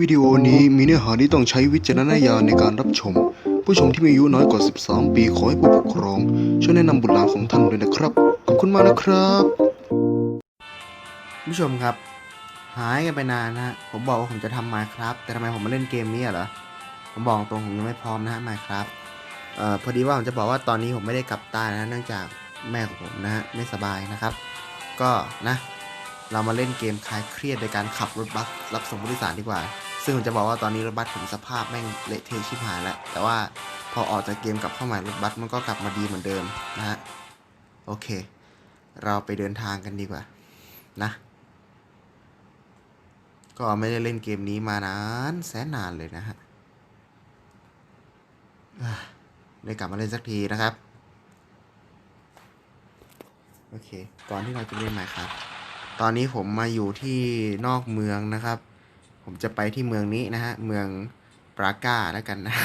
วิดีโอนี้มีเนื้อหาที่ต้องใช้วิจารณญาณในการรับชม ผู้ชมที่มีอายุน้อยกว่า 13 ปีขอให้ผู้ปกครอง ช่วยแนะนำบุตรหลานของท่านด้วยนะครับ ขอบคุณมากนะครับผู้ชมครับ หายกันไปนานนะฮะผมบอกว่าผมจะทำ Minecraft แต่ทำไมผมมาเล่นเกมนี้เหรอผมบอกตรงผมยังไม่พร้อมนะฮะ Minecraft เอ่อพอดีว่าผมจะบอกว่าตอนนี้ผมไม่ได้กลับใต้นะเนื่องจากแม่ของผมนะฮะไม่สบายนะครับ ก็นะ เรามาเล่นเกมคลายเครียดโดยการขับรถบัสรับส่งผู้โดยสารดีกว่า ซึ่งผมจะบอกว่าตอนนี้รถบัสผมสภาพแม่งเละเทะชิบหายแล้ว แต่ว่าพอออกจากเกมกลับเข้าใหม่รถบัสมันก็กลับมาดีเหมือนเดิมนะฮะ โอเค เราไปเดินทางกันดีกว่า นะ ก็ไม่ได้เล่นเกมนี้มานานแสนนานเลยนะฮะอะได้กลับมาเล่นสักทีนะครับ โอเค ก่อนที่เราจะเล่นใหม่ครับ ตอนนี้ผมมาอยู่ที่นอกเมืองนะครับ ผมจะไปที่เมืองนี้นะฮะ เมืองปราก้าแล้วกันนะ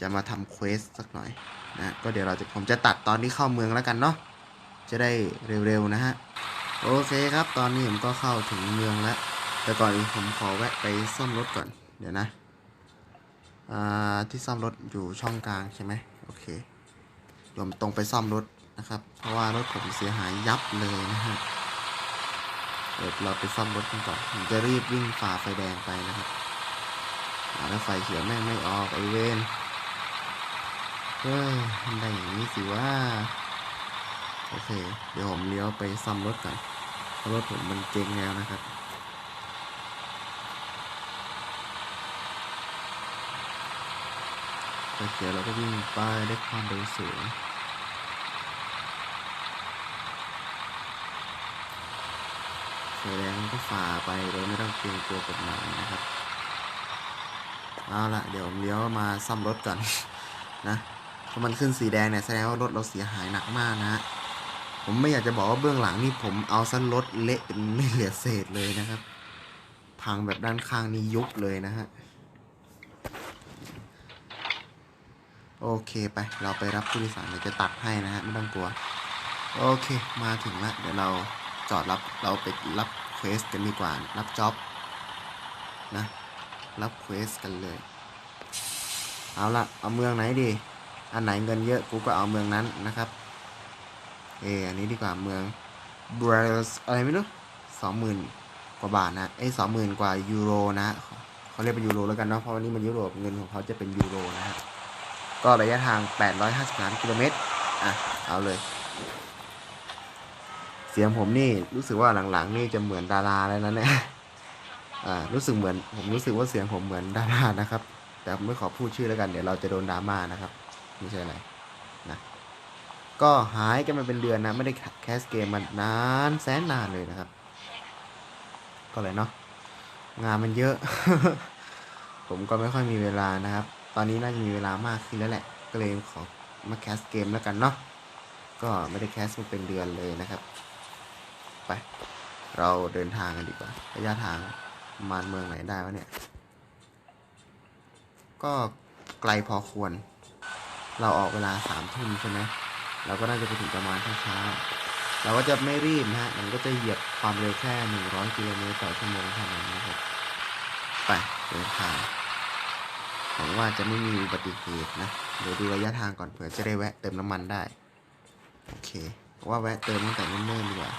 จะมาทำเควสสักหน่อยนะ ก็เดี๋ยวเราจะผมจะตัดตอนที่เข้าเมืองแล้วกันเนาะ จะได้เร็วๆนะฮะ โอเคครับ ตอนนี้ผมก็เข้าถึงเมืองแล้ว แต่ก่อนอื่นผมขอแวะไปซ่อมรถก่อน เดี๋ยวนะอ่าที่ซ่อมรถอยู่ช่องกลางใช่ไหมโอเคผมตรงไปซ่อมรถนะครับ เพราะว่ารถผมเสียหายยับเลยนะฮะ เดี๋ยวเราไปซ่อมรถกันก่อนผมจะรีบวิ่งฝ่าไฟแดงไปนะครับอ่าแล้วไฟเขียวแม่งไม่ออกไอเวนเฮ้ยทำได้อย่างนี้สิว่า โอเค เดี๋ยวผมเลี้ยวไปซ่อมรถก่อนเพราะรถผมมันเจ๊งแล้วนะครับไฟเขียวเราก็วิ่งไปด้วยความเร็วสูง ไฟแดงก็ฝ่าไปโดยไม่ต้องเกรงกลัวกฎหมายนะครับ เอาละเดี๋ยวผมเลี้ยวมาซ่อมรถก่อน นะเพราะมันขึ้นสีแดงเนี่ยแสดงว่ารถเราเสียหายหนักมากนะฮะผมไม่อยากจะบอกว่าเบื้องหลังนี่ผมเอาสั้นรถเละเป็นไม่เหลือเศษเลยนะครับ พังแบบด้านข้างนี่ยุบเลยนะฮะ โอเคไป เราไปรับผู้โดยสารเดี๋ยวจะตัดให้นะฮะ ไม่ต้องกลัว โอเค มาถึงละเดี๋ยวเรา จอดรับเราไปรับเควสกันดีกว่า รับจ็อบนะ รับเควสกันเลย เอาละเอาเมืองไหนดี อันไหนเงินเยอะกูก็เอาเมืองนั้นนะครับ เอออันนี้ดีกว่าเมืองบราซอะไรไม่รู้สองหมื่นกว่าบาทนะไอ้สองหมื่นกว่ายูโรนะเขาเรียกเป็นยูโรแล้วกันเนาะเพราะวันนี้มันยุโรปเงินของเขาจะเป็นยูโรนะฮะก็ระยะทาง 853กิโลเมตรอะเอาเลย เสียงผมนี่รู้สึกว่าหลังๆ นี่จะเหมือนดาราแล้วนะเนี่ยอ่ารู้สึกเหมือนผมรู้สึกว่าเสียงผมเหมือนดารานะครับ แต่ผมไม่ขอพูดชื่อแล้วกันเดี๋ยวเราจะโดนดราม่านะครับไม่ใช่อะไรนะก็หายกันมาเป็นเดือนนะไม่ได้แคสเกมมานานแสนนานเลยนะครับ ก็เลยเนาะงานมันเยอะ ผมก็ไม่ค่อยมีเวลานะครับ ตอนนี้น่าจะมีเวลามากขึ้นแล้วแหละ ก็เลยขอมาแคสเกมแล้วกันเนาะก็ไม่ได้แคสมาเป็นเดือนเลยนะครับ ไป เราเดินทางกันดีกว่าระยะทางมาเมืองไหนได้วะเนี่ย ก็ไกลพอควร เราออกเวลาสามทุ่มใช่ไหมเราก็น่าจะไปถึงประมาณเช้าเราก็จะไม่รีบนะฮะ มันก็จะเหยียบความเร็วแค่หนึ่งร้อยกิโลเมตรต่อชั่วโมงเท่านั้นนะครับ ไปเดินทางหวังว่าจะไม่มีอุบัติเหตุนะ เดี๋ยวดูระยะทางก่อนเผื่อจะได้แวะเติมน้ำมันได้ โอเค ว่าแวะเติมตั้งแต่เนิ่นๆดีกว่า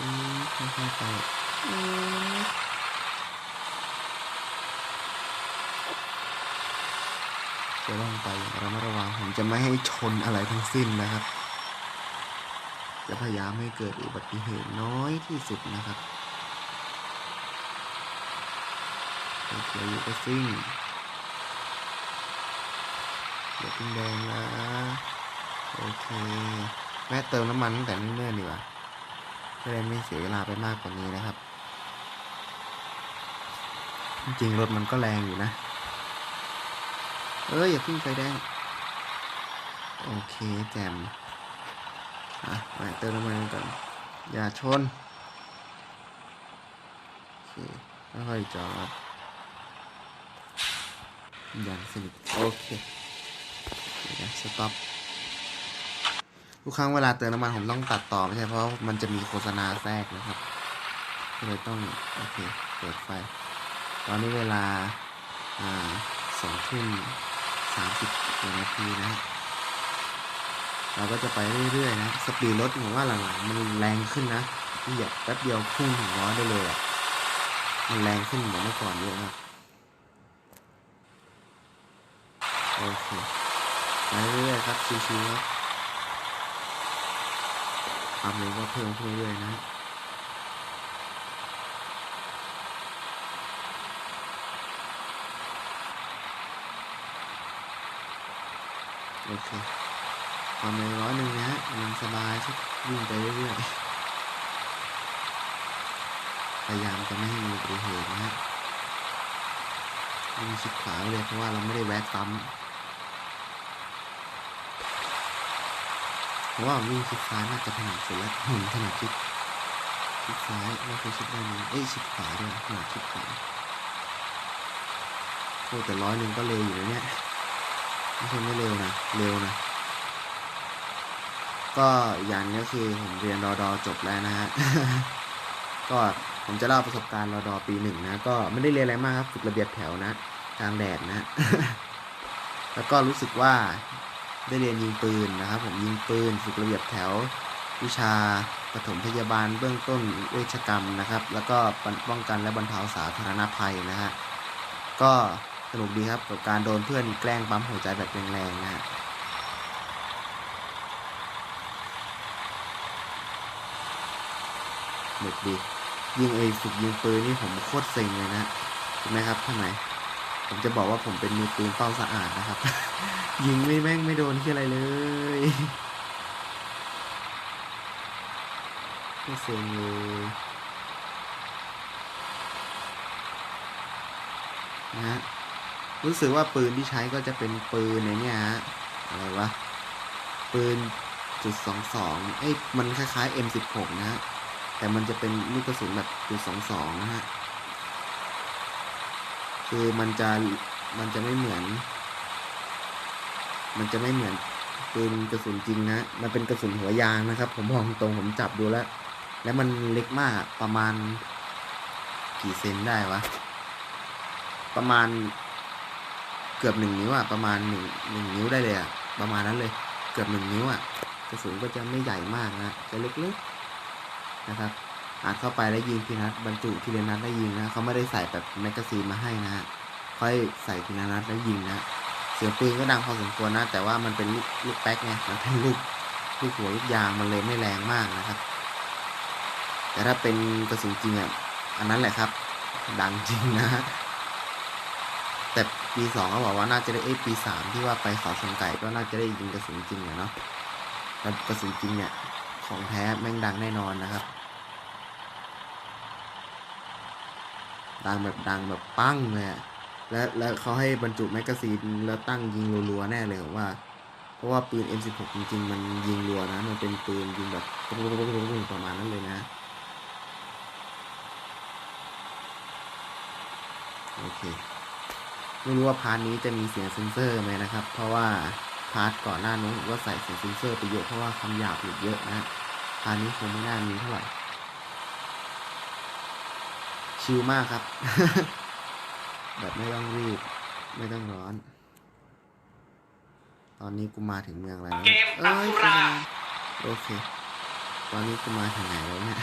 อืมค่อยๆไปอืมจะต้องไปอย่างระมัดระวังผมจะไม่ให้ชนอะไรทั้งสิ้นนะครับ จะพยายามให้เกิดอุบัติเหตุน้อยที่สุดนะครับเขียวอยู่ก็ซิ่งเดี๋ยวพึ่งแดงนะ โอเคแวะเติมน้ำมันตั้งแต่เนิ่นๆดีกว่า จะได้ไม่เสียเวลาไปมากกว่านี้นะครับ จริงรถมันก็แรงอยู่นะ เอ้ยอย่าพึ่งไฟแดง โอเคแจมอะแวะเติมน้ำมันก่อน อย่าชน โอเคค่อยจอดอย่างสนิทโอเคเดี๋ยวนะสต็อป ทุกครั้งเวลาเติมน้ำมันผมต้องตัดต่อไม่ใช่เพราะมันจะมีโฆษณาแทรกนะครับก็เลยต้องโอเคเปิดไฟ ตอนนี้เวลาอ่าสองทุ่มสามสิบนาทีนะฮะเราก็จะไปเรื่อยๆนะ สปีดรถผมว่าหลังๆมันแรงขึ้นนะเหยียบแป๊บเดียวพุ่งถึงร้อยได้เลยอะ มันแรงขึ้นเหมือนเมื่อก่อนเยอะมากโอเคไปเรื่อยๆครับชิวๆครับ ความเร็วก็เพิ่มขึ้นเรื่อยๆนะโอเคความเร็วร้อยหนึ่งนะฮะกำลังสบายครับวิ่งไปเรื่อยๆ พยายามจะไม่ให้มีอุบัติเหตุนะฮะวิ่งชิดขวาเลยเพราะว่าเราไม่ได้แวะปั๊มเพ ราะว่าวิ่งชิดซ้ายน่าจะถนัดสุดแล้วผมถนัดชิดชิดซ้ายไม่เคยชิดด้านนี้เอ้ยชิดขวาด้วยถนัดชิดขวาโอ้แต่ร้อยหนึ่งก็เร็วอยู่นะเนี่ยไม่ใช่ไม่เร็วนะเร็วนะก็อย่างนี้คือผมเรียนรอดอจบแล้วนะฮะก็ผมจะเล่าประสบการณ์รอดอปีหนึ่งนะ ก็ไม่ได้เรียนอะไรมากครับฝึกระเบียบแถวนะกลางแดดนะ แล้วก็รู้สึกว่า ได้เรียนยิงปืนนะครับผมยิงปืนฝึกระเบียบแถว วิชาปฐมพยาบาลเบื้องต้นเวชกรรมนะครับ แล้วก็ป้องกันและบรรเทาสาธารณภัยนะฮะก็สนุกดีครับกับการโดนเพื่อนแกล้งปั๊มหัวใจแบบแรงๆนะฮะหนุกดียิงไอ้ฝึกยิงปืนนี่ผมโคตรเซ็งเลยนะเห็นไหมครับทำไม ผมจะบอกว่าผมเป็นมือปืนเป้าสะอาดนะครับ ยิงไม่แม่งไม่โดนที่อะไรเลยโคตรเซ็งเลยนะฮะรู้สึกว่าปืนที่ใช้ก็จะเป็นปืนในเนี่ยฮะอะไรวะ ปืนจุดสองสองเอ้ยมันคล้ายๆ M16 นะฮะ แต่มันจะเป็นลูกกระสุนแบบจุดสองสองนะฮะ คือมันจะมันจะไม่เหมือน มันจะไม่เหมือนปืนกระสุนจริงนะ มันเป็นกระสุนหัวยางนะครับ ผมบอกตรงผมจับดูแล้ว แล้วมันเล็กมากประมาณ กี่เซนได้วะ ประมาณเกือบหนึ่งนิ้วอะประมาณหนึ่งหนึ่งนิ้วได้เลยอะประมาณนั้นเลย เกือบหนึ่งนิ้วอะกระสุนก็จะไม่ใหญ่มากนะ จะเล็กๆนะครับ อาจเข้าไปแล้วยิงทีนัดบรรจุทีละนัดแล้วยิงนะเขาไม่ได้ใส่แบบแมกกาซีนมาให้นะฮะค่อยใส่ทีละนัดแล้วยิงนะเสียงปืนก็ดังพอสมควรนะ แต่ว่ามันเป็นลูกลูกแป๊กไงมันเป็นลูกลูกหัวลูกยางมันเลยไม่แรงมากนะครับ แต่ถ้าเป็นกระสุนจริงอะอันนั้นแหละครับ ดังจริงนะ แต่ปีสองเขาบอกว่าน่าจะได้เอปีสามที่ว่าไปเขาชนไก่ก็น่าจะได้ยิงกระสุนจริงอะเนาะแต่กระสุนจริงเนี่ยของแท้แม่งดังแน่นอนนะครับ ดังแบบดังแบบปั้งเลยอะและและเขาให้บรรจุแมกกาซีนแล้วตั้งยิงรัวๆแน่เลยว่า เพราะว่าปืน M16 จริงๆ มันยิงรัวนะ มันเป็นปืนยิงแบบประมาณนั้นเลยนะ โอเค ไม่รู้ว่าพาร์ทนี้จะมีเสียงเซนเซอร์ไหมนะครับ เพราะว่าพาร์ทก่อนหน้านู้นผมก็ใส่เสียงเซนเซอร์ไปเยอะเพราะว่าคำหยาบหลุดเยอะนะฮะพาร์ทนี้คงไม่น่ามีเท่าไหร่ ชิลมากครับ แบบไม่ต้องรีบ ไม่ต้องร้อน ตอนนี้กูมาถึงเมืองอะไรแล้วเกเนี่ยมเอ้อัยสุราโอเค ตอนนี้กูมาถึงไหนแล้วเนี่ย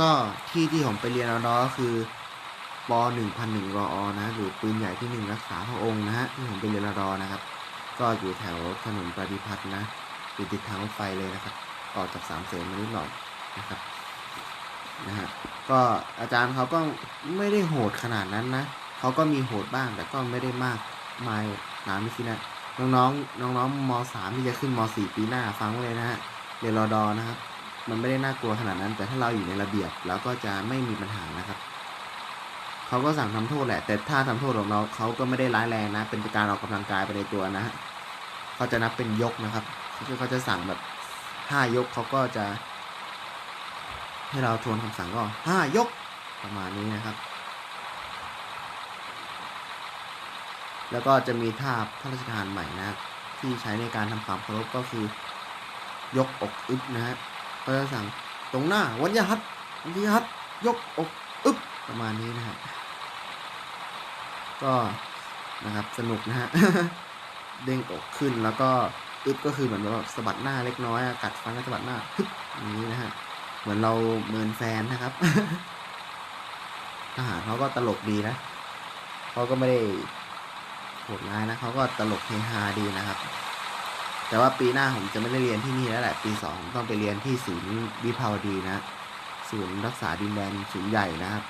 ก็ที่ที่ผมไปเรียนรอดอก็คือปหนึ่งพันหนึ่งรออนะ หรือปืนใหญ่ที่หนึ่งรักษาพระองค์นะฮะที่ผมไปเรียนรอดอนะครับ ก็อยู่แถวถนนปฏิพัฒน์นะอยู่ติดทางรถไฟเลยนะครับต่อจากสามเสนมานิดหน่อยนะครับนะฮะก็อาจารย์เขาก็ไม่ได้โหดขนาดนั้นนะเขาก็มีโหดบ้างแต่ก็ไม่ได้มากมายหนามิสินะน้องๆน้องๆมสามที่จะขึ้นมสี่ปีหน้าฟังไว้เลยนะฮะเรียนรอดอนะครับมันไม่ได้น่ากลัวขนาดนั้น แต่ถ้าเราอยู่ในระเบียบแล้วก็จะไม่มีปัญหานะครับเขาก็สั่งทำโทษแหละ แต่ถ้าทำโทษของเราเขาก็ไม่ได้ร้ายแรงนะ เป็นการออกกำลังกายไปในตัวนะฮะ เขาจะนับเป็นยกนะครับคือเขาจะสั่งแบบห้ายกเขาก็จะ ให้เราทวนคำสั่งก็ห้ายกประมาณนี้นะครับ แล้วก็จะมีท่าพระราชทานใหม่นะที่ใช้ในการทำความเคารพก็คือยกอกอึบนะฮะก็จะสั่งตรงหน้าวันยหัดวันยหัดยกอกอึบประมาณนี้นะฮะก็นะครับสนุกนะฮะ เด้งอกขึ้นแล้วก็อึบก็คือเหมือนแบบว่าสะบัดหน้าเล็กน้อยอะกัดฟันแล้วสะบัดหน้าฮึบอย่างนี้นะฮะเหมือนเราเมินแฟนนะครับทหารเขาก็ตลกดีนะเขาก็ไม่ได้โหดร้ายนะเขาก็ตลกเฮฮาดีนะครับ แต่ว่าปีหน้าผมจะไม่ได้เรียนที่นี่แล้วแหละปีสองต้องไปเรียนที่ศูนย์วิภาวดีนะ ศูนย์รักษาดินแดนศูนย์ใหญ่นะครับ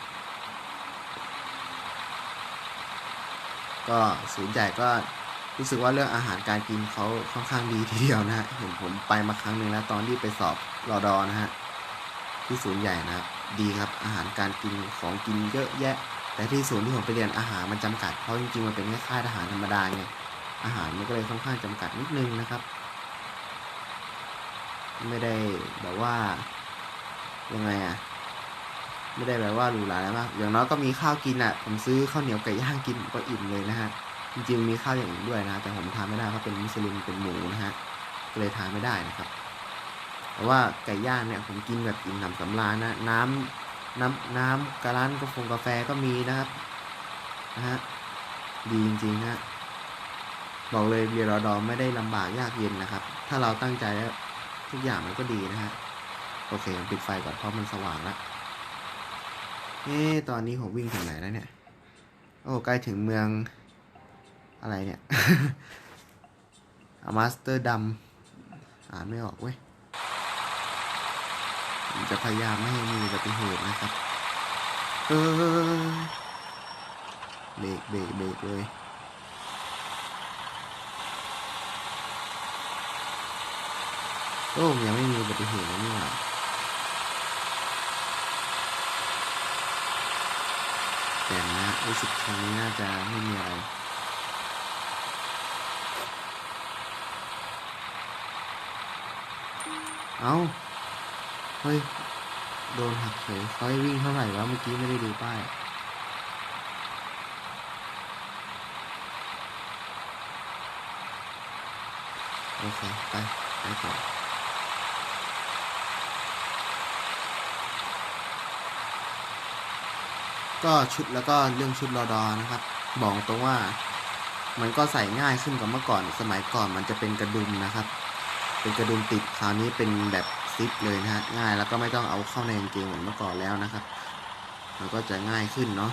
ก็ศูนย์ใหญ่ก็ รู้สึกว่าเรื่องอาหารการกินเขาค่อนข้างดีทีเดียวนะฮะเห็นผมไปมาครั้งหนึ่งแล้วตอนที่ไปสอบรอดอนะฮะที่ศูนย์ใหญ่นะครับดีครับอาหารการกินของกินเยอะแยะ แต่ที่ศูนย์ที่ผมไปเรียนอาหารมันจำกัดเพราะจริงๆมันเป็นแค่ค่ายทหารธรรมดาไงอาหารมันก็เลยค่อนข้างจำกัดนิดนึงนะครับ ไม่ได้แบบว่ายังไงอะไม่ได้แบบว่าหรูหราอะไรมากอย่างน้อยก็มีข้าวกินอะผมซื้อข้าวเหนียวไก่ย่างกินก็อิ่มเลยนะฮะ จริงๆมีข้าวอย่างอื่นด้วยนะ แต่ผมทานไม่ได้เพราะเป็นมุสลิมเป็นหมูนะฮะก็เลยทานไม่ได้นะครับ แต่ว่าไก่ย่างเนี่ยผมกินแบบอิ่มหนำสำราญนะน้ำน้ำน้ำกะร้านกาแฟกาแฟก็มีนะครับนะฮะดีจริงๆนะบอกเลยเรียรอดอไม่ได้ลำบากยากเย็นนะครับ ถ้าเราตั้งใจแล้วทุกอย่างมันก็ดีนะฮะโอเคผมปิดไฟก่อนเพราะมันสว่างแล้วเอ๊ตอนนี้ผมวิ่งถึงไหนแล้วเนี่ย โอ้ใกล้ถึงเมือง อะไรเนี่ยอามาสเตอร์ดัมอ่านไม่ออกเว้ย จะพยายามไม่ให้มีอุบัติเหตุนะครับ เออเบรกเบรกเบรกเลยโอ้ยังไม่มีอุบัติเหตุนี่หว่าแต่นะรู้สึกครั้งนี้น่าจะไม่มีอะไร เอาเฮ้ย โดนหักเฉยเขาให้วิ่งเท่าไหร่วะเมื่อกี้ไม่ได้ดูป้าย โอเค ไป ไปต่อก็ชุดแล้วก็เรื่องชุดรอดอนะครับ บอกตรงว่า มันก็ใส่ง่ายขึ้นกว่าเมื่อก่อน สมัยก่อนมันจะเป็นกระดุมนะครับ เป็นกระดุมติดคราวนี้เป็นแบบซิปเลยนะฮะง่ายแล้วก็ไม่ต้องเอาเข้าในกางเกงเหมือนเมื่อก่อนแล้วนะครับมันก็จะง่ายขึ้นเนาะ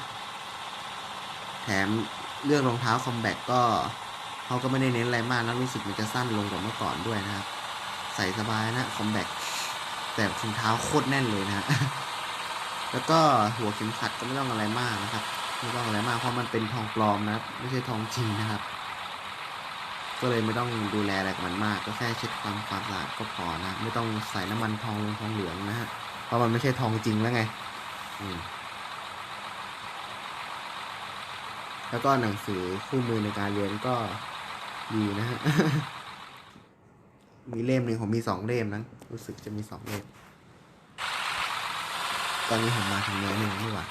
แถมเรื่องรองเท้าคอมแบทก็เขาก็ไม่ได้เน้นอะไรมากนะรู้สึกมันจะสั้นลงกว่าเมื่อก่อนด้วยนะครับใส่สบายนะคอมแบทแต่ถุงเท้าโคตรแน่นเลยนะฮะแล้วก็หัวเข็มขัดก็ไม่ต้องอะไรมากนะครับ ไม่ต้องอะไรมากเพราะมันเป็นทองปลอมนะครับไม่ใช่ทองจริงนะครับ ก็เลยไม่ต้องดูแลอะไรกับมันมาก ก็แค่เช็ดความความสะอาดก็พอนะ ไม่ต้องใส่น้ำมันทองลงทองเหลืองนะฮะ เพราะมันไม่ใช่ทองจริงแล้วไง อืมแล้วก็หนังสือคู่มือในการเรียนก็ดีนะฮะ มีเล่มหนึ่งผมมีสองเล่มนะรู้สึกจะมีสองเล่ม ตอนนี้ผมมาถึงเนื้อหนึ่งนี่หว่า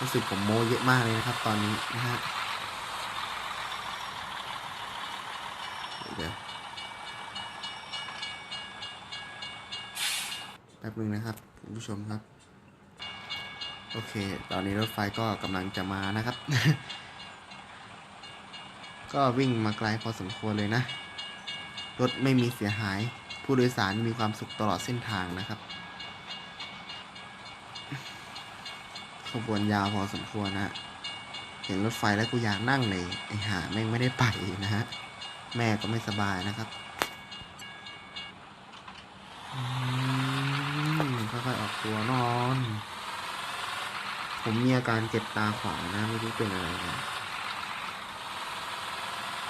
รู้สึกผมโมเยอะมากเลยนะครับ ตอนนี้นะฮะ เดี๋ยวแป๊บนึงนะครับคุณผู้ชมครับ โอเค ตอนนี้รถไฟก็กำลังจะมานะครับ ก็วิ่งมาไกลพอสมควรเลยนะ รถไม่มีเสียหาย ผู้โดยสารมีความสุขตลอดเส้นทางนะครับขบวนยาวพอสมควรนะ เห็นรถไฟแล้วกูอยากนั่งเลย ไอห่าแม่งไม่ได้ไปนะฮะ แม่ก็ไม่สบายนะครับค่อยๆออกตัวนอน ผมมีอาการเจ็บตาขวานะไม่รู้เป็นอะไรนะ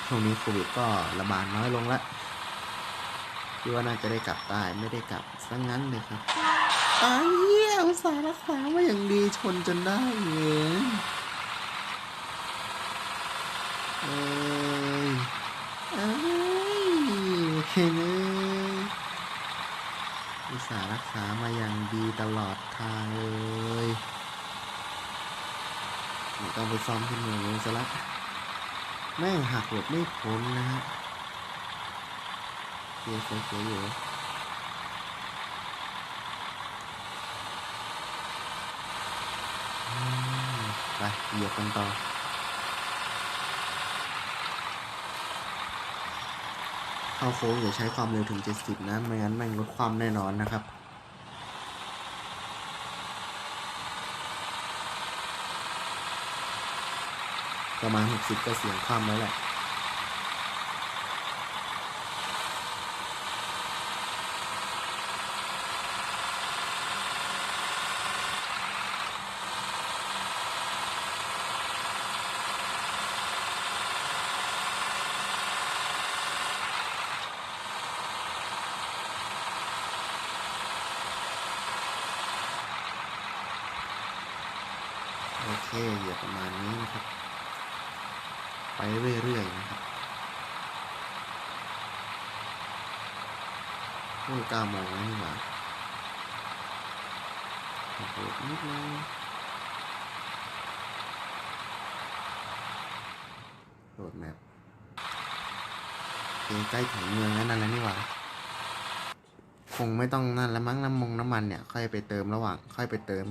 ช่วงนี้โควิดก็ระบาดน้อยลงแล้วคิดว่าน่าจะได้กลับได้ไม่ได้กลับซะงั้นเลยครับไอ้เหี้ยอุตส่าห์รักษามาอย่างดีชนจนได้เองเอ้ย เอ้ย เห็นเลยอุตส่าห์รักษามาอย่างดีตลอดทางเลยต้องไปซ้อมที่เมืองนู้นซะละแม่งหักหลบไม่พ้นนะฮะเกียเกียอยู่ไปเหยียบกันต่อ เข้าโค้งอย่าใช้ความเร็วถึง 70 นะ ไม่งั้นแม่งลดความแน่นอนนะครับ ประมาณ 60 ก็เสียงความแล้วแหละ โอเคอย่าประมาณนี้นะครับ ไปเรื่อยๆนะครับ โอ้ยเก้าโมงแล้วนี่หว่าโอ้โหนิดนึงโหลดแมปโอเคใกล้ถึงเมืองแล้วนั่นแล้วนี่หว่าคงไม่ต้องนั่นแล้วมั้งน้ำมงน้ำมันเนี่ยค่อยไปเติมระหว่าง ค่อยไปเติม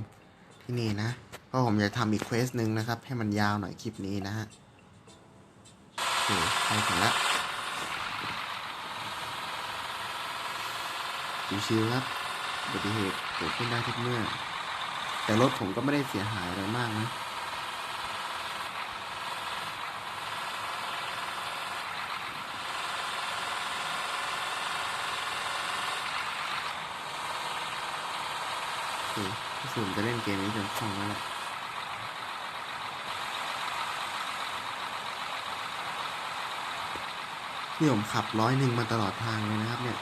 ที่นี่นะเพราะผมจะทำอีกเควสหนึ่งนะครับ ให้มันยาวหน่อยคลิปนี้นะฮะโอเคไปถึงแล้ว ชิวๆครับอุบัติเหตุเกิดขึ้นได้ทุกเมื่อ แต่รถผมก็ไม่ได้เสียหายอะไรมากนะโอเคพี่สุ่มจะเล่นเกมนี้จนคล่องแล้วแหละนี่ผมขับร้อยหนึ่งมาตลอดทางเลยนะครับเนี่ย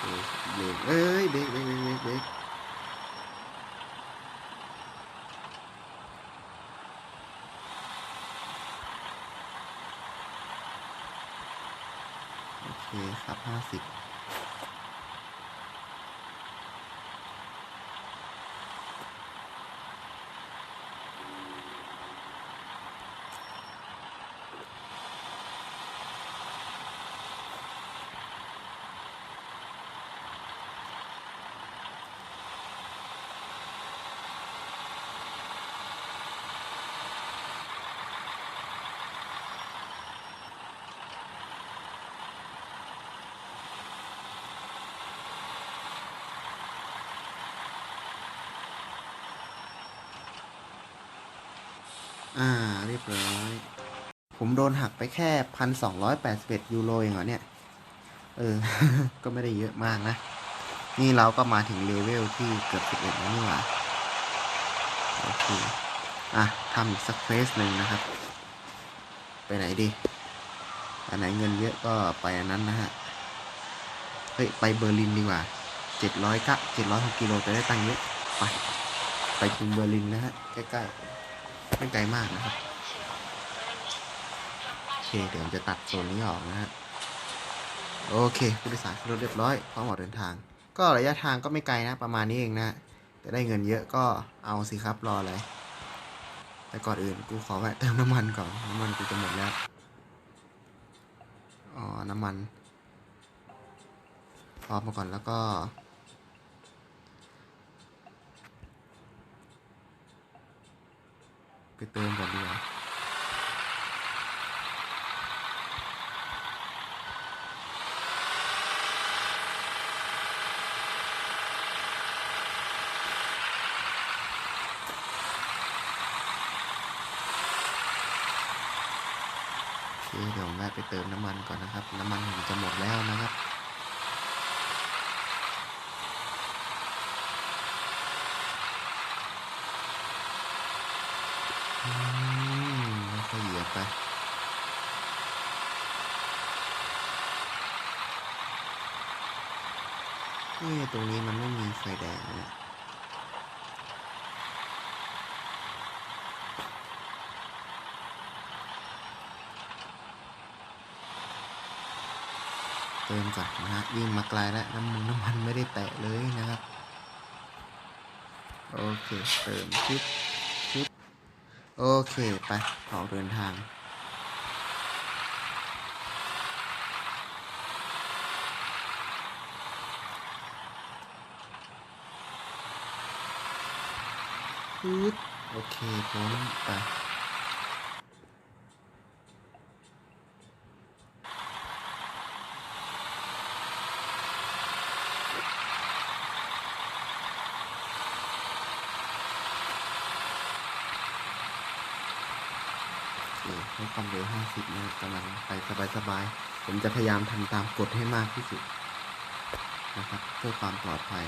เบรก เบรกเอ้ยเบรกเบรกเบรกเบรกเบรกโอเคครับห้าสิบ อ่า เรียบร้อย ผมโดนหักไปแค่พันสองร้อยแปดสิบเอ็ดยูโรเองเหรอเนี่ย เออ ก็ไม่ได้เยอะมากนะ นี่เราก็มาถึงเลเวลที่เกือบสิบเอ็ดแล้วนี่หว่าโอเค อะทำอีกสักเฟสหนึ่งนะครับ ไปไหนดี อันไหนเงินเยอะก็ไปอันนั้นนะฮะ เฮ้ย ไปเบอร์ลินดีกว่าเจ็ดร้อยกะเจ็ดร้อยหกกิโลจะได้ตังค์เยอะ ไป ไปกรุงเบอร์ลินนะฮะ ใกล้ๆ ไม่ไกลมากนะครับ โอเค เดี๋ยวผมจะตัดโซนนี้ออกนะฮะ โอเค ผู้โดยสารขึ้นรถเรียบร้อยพร้อมออกเดินทาง ก็ระยะทางก็ไม่ไกลนะ ประมาณนี้เองนะจะได้เงินเยอะก็เอาสิครับ รออะไร แต่ก่อนอื่นกูขอแวะเติมน้ำมันก่อน น้ำมันกูจะหมดแล้ว อ๋อ น้ำมันพอมาก่อนแล้วก็ ไปเติมก่อนดีกว่าเดี๋ยวผมแวะไปเติมน้ำมันก่อนนะครับ น้ำมันผมจะหมดแล้วนะครับ อืมแล้วก็เหยียบไป เฮ้ยตรงนี้มันไม่มีไฟแดงนะเนี่ยเติมก่อนนะฮะวิ่งมาไกลแล้วน้ำมันน้ำมันไม่ได้แตะเลยนะครับ โอเค เติมชุดชุดโอเค ไปออกเดินทางึ๊ดโอเคพ้นไปให้ความเร็ว 50 นะกำลังไปสบายๆ ผมจะพยายามทำตามกฎให้มากที่สุดนะครับ เพื่อความปลอดภัย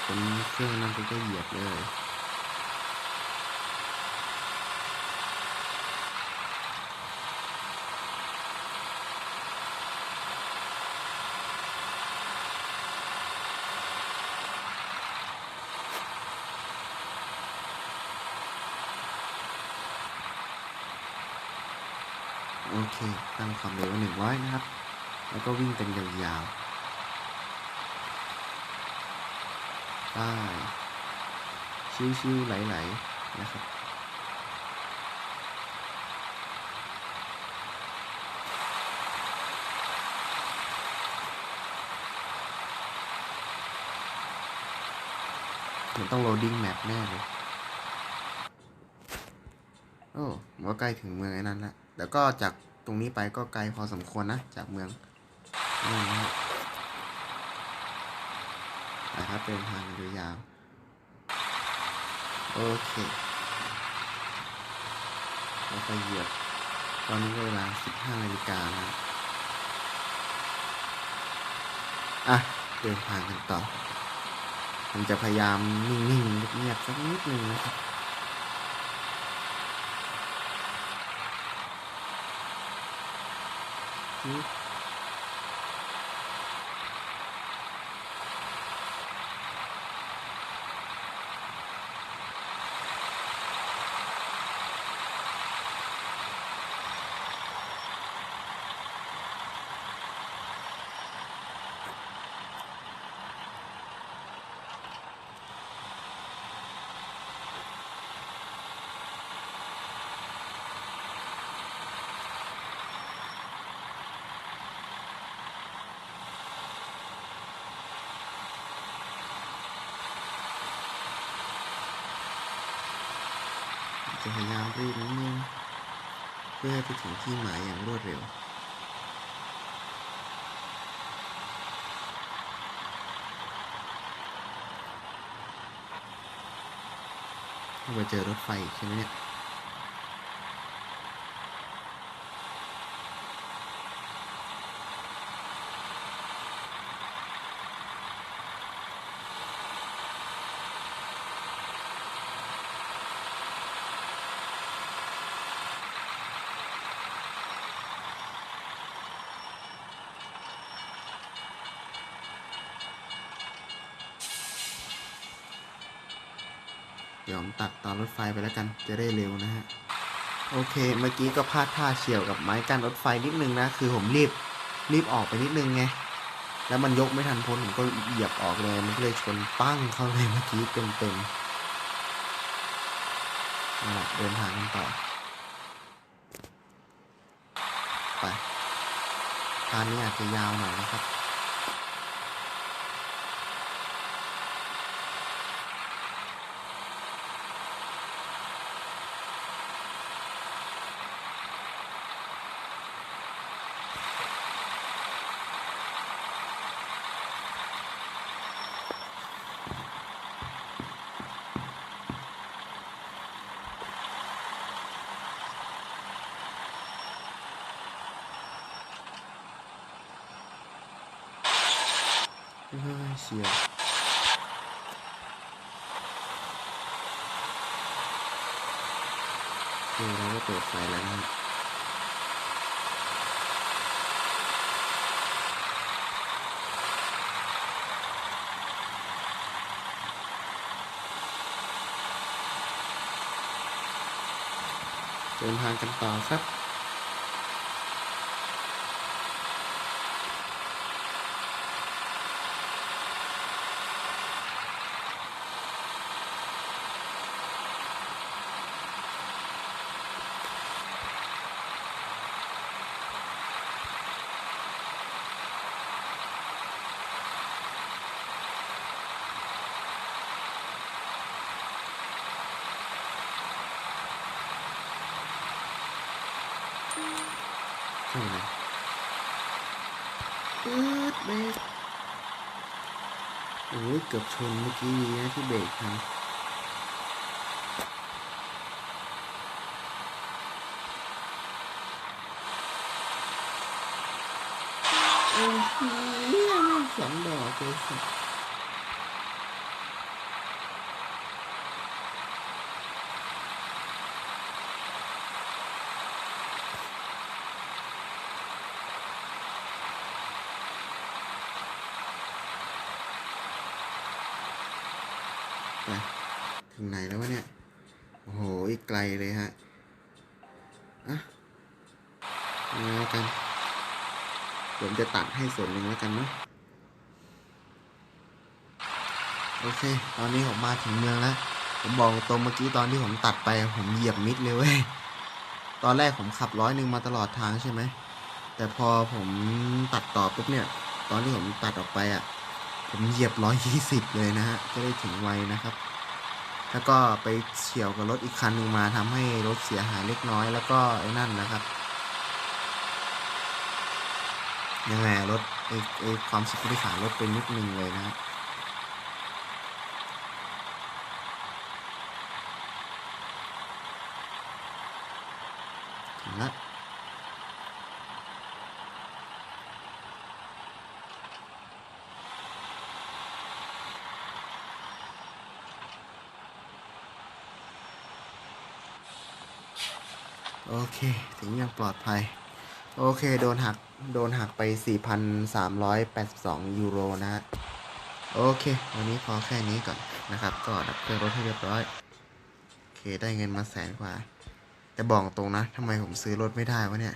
ค นเครื่องนั่นก็เหยียบเลยโอเค ตั้งความเร็วหนึ่งร้อยนะครับ แล้วก็วิ่งกันยาวๆ ได้ชิวๆไหลๆนะครับมันต้อง loading map แน่เลย โอ้ผมว่าใกล้ถึงเมืองไอ้นั้นแล้วแต่ก็จากตรงนี้ไปก็ไกลพอสมควรนะ จากเมืองนั่นนะ นะครับเดินทางยาวโอเคแล้วก็เหยียบ ตอนนี้เวลา 15นาฬิกานะอะ เดินทางกันต่อผมจะพยายามนิ่งๆเงียบๆสักนิดนึงนะครับอื จะพยายามรีบนิดนึงเพื่อให้ไปถึงที่หมายอย่างรวดเร็ว มาเจอรถไฟใช่ไหมเนี่ย เดี๋ยวผมตัดตอนรถไฟไปแล้วกัน จะได้เร็วนะฮะ โอเค เมื่อกี้ก็พลาดท่าเฉียวกับไม้กั้นรถไฟนิดนึงนะ คือผมรีบรีบออกไปนิดนึงไง แล้วมันยกไม่ทันพ้นผมก็เหยียบออกเลย มันก็เลยชนปั้งเข้าเลยเมื่อกี้เต็มเต็มๆเอาล่ะเดินทางกันต่อ ไปทางนี้อาจจะยาวหน่อยนะครับ เฮ้ยเชียโอเคเราก็เปิดไฟแล้วนะเดินทางกันต่อครับ ปื๊ดเบรกโอ้ยเกือบชนเมื่อกี้ดีนะที่เบรกทันโอ้โหแม่งสองดอกเลยสัส ไปถึงไหนแล้ววะเนี่ย โอ้โห อีกไกลเลยฮะ อะมาแล้วกัน ผมจะตัดให้ส่วนหนึ่งแล้วกันเนาะ โอเค ตอนนี้ผมมาถึงเมืองแล้ว ผมบอกตรงเมื่อกี้ตอนที่ผมตัดไป ผมเหยียบมิดเลยเว้ย ตอนแรกผมขับร้อยหนึ่งมาตลอดทางใช่ไหม แต่พอผมตัดต่อปุ๊บเนี่ย ตอนที่ผมตัดออกไปอะ ผมเหยียบร้อยยี่สิบเลยนะฮะจะได้ถึงไวนะครับ แล้วก็ไปเฉี่ยวกับรถอีกคันหนึ่งมาทำให้รถเสียหายเล็กน้อยแล้วก็ไอ้นั่นนะครับยังไงอะรถไอ้ไอ้ความสุขผู้โดยสารลดไปนิดนึงเลยนะฮะถึงละ โอเค ถึงยังปลอดภัย โอเค โดนหัก โดนหักไป 4,382 ยูโรนะฮะ โอเค วันนี้พอแค่นี้ก่อนนะครับ ก็ดับเครื่องรถให้เรียบร้อย โอเค ได้เงินมาแสนกว่า แต่บอกตรงนะ ทำไมผมซื้อรถไม่ได้วะเนี่ย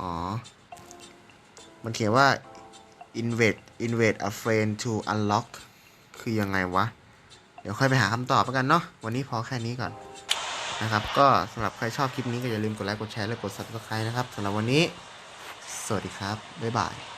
อ๋อ มันเขียนว่า invite invite a friend to unlock คือยังไงวะ เดี๋ยวค่อยไปหาคำตอบแล้วกันเนาะ วันนี้พอแค่นี้ก่อนนะครับ ก็สำหรับใครชอบคลิปนี้ก็อย่าลืมกดไลค์ กดแชร์ และกด subscribe นะครับสำหรับวันนี้ สวัสดีครับ บ๊ายบาย